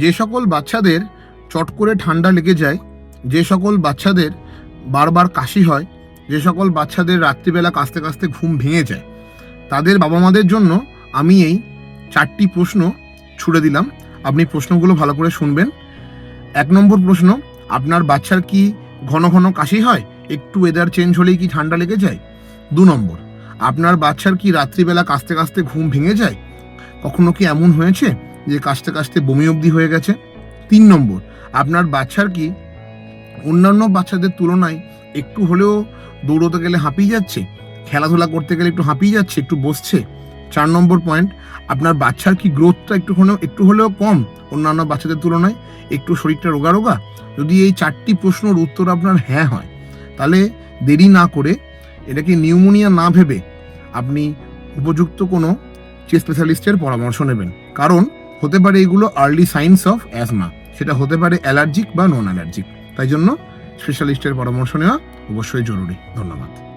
যে সকল বাচ্চাদের চট করে ঠান্ডা লেগে যায়, যে সকল বাচ্চাদের বারবার কাশি হয়, যে সকল বাচ্চাদের রাত্রিবেলা কাঁচতে কাঁচতে ঘুম ভেঙে যায়, তাদের বাবা মাদের জন্য আমি এই চারটি প্রশ্ন ছুড়ে দিলাম। আপনি প্রশ্নগুলো ভালো করে শুনবেন। এক নম্বর প্রশ্ন, আপনার বাচ্চার কি ঘন ঘন কাশি হয়? একটু ওয়েদার চেঞ্জ হলেই কি ঠান্ডা লেগে যায়? দু নম্বর, আপনার বাচ্চার কি রাত্রিবেলা কাঁচতে কাঁচতে ঘুম ভেঙে যায়? কখনো কি এমন হয়েছে? যে কাশতে কাশতে বমি অবধি হয়ে গেছে। তিন নম্বর, আপনার বাচ্চার কি অন্যান্য বাচ্চাদের তুলনায় একটু হলেও দৌড়তে গেলে হাঁপিয়ে যাচ্ছে? খেলাধুলা করতে গেলে একটু হাঁপিয়ে যাচ্ছে? একটু বসছে? চার নম্বর পয়েন্ট আপনার বাচ্চার কি গ্রোথটা একটু হলেও একটু হলেও কম অন্যান্য বাচ্চাদের তুলনায়? একটু শরীরটা রোগা রোগা যদি এই চারটি প্রশ্নের উত্তর আপনার হ্যাঁ হয়, তাহলে দেরি না করে এটাকে নিউমোনিয়া না ভেবে আপনি উপযুক্ত কোনো স্পেশালিস্টের পরামর্শ নেবেন। কারণ হতে পারে এগুলো আর্লি সাইন্স অফ অ্যাজমা সেটা হতে পারে অ্যালার্জিক বা নন অ্যালার্জিক তাই জন্য স্পেশালিস্টের পরামর্শ নেওয়া অবশ্যই জরুরি। ধন্যবাদ।